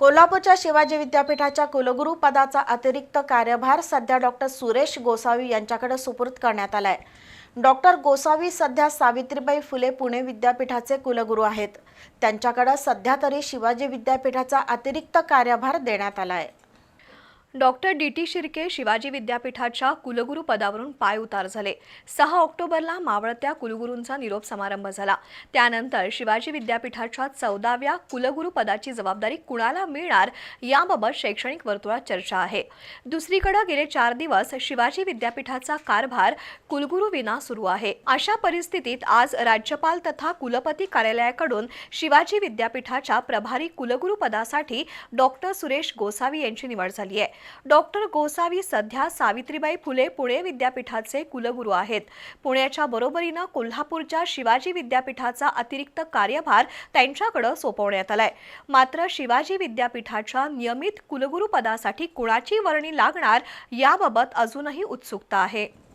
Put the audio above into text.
कोल्हापूरच्या शिवाजी विद्यापीठाच्या कुलगुरू पदाचा अतिरिक्त कार्यभार सध्या डॉक्टर सुरेश गोसावी यांच्याकडे सुपूर्द करण्यात आलाय. डॉक्टर गोसावी सध्या सावित्रीबाई फुले पुणे विद्यापीठाचे कुलगुरू आहेत. त्यांच्याकडे सध्या तरी शिवाजी विद्यापीठाचा अतिरिक्त कार्यभार देण्यात आलाय. Doctor D T Shirke Shivaji विद्यापीठाच्या कुलगुरू पदावरून पाय उतार झाले. सहा ऑक्टोबरला मावळत्या कुलगुरूंचा निरोप समारंभ झाला. त्यानंतर शिवाजी विद्यापीठाच्या चौदाव्या कुलगुरू पदाची जबाबदारी कुणाला मिळणार याबाबत शैक्षणिक वर्तुळात चर्चा आहे. दुसरीकडे गेले चार दिवस शिवाजी विद्यापीठाचा कारभार कुलगुरू विना सुरू आहे. अशा परिस्थितीत आज राज्यपाल तथा कुलपती कार्यालयाकडून शिवाजी विद्यापीठाच्या प्रभारी कुलगुरू पदासाठी डॉक्टर सुरेश गोसावी यांची निवड झाली आहे. डॉक्टर गोसावी सध्या सावित्रीबाई फुले पुणे विद्यापीठाचे कुलगुरू आहेत. पुण्याच्या बरोबरीनं कोल्हापूरच्या शिवाजी विद्यापीठाचा अतिरिक्त कार्यभार त्यांच्याकडे सोपवण्यात आलाय. मात्र शिवाजी विद्यापीठाच्या नियमित कुलगुरू पदासाठी कुणाची वर्णी लागणार याबाबत अजूनही उत्सुकता आहे.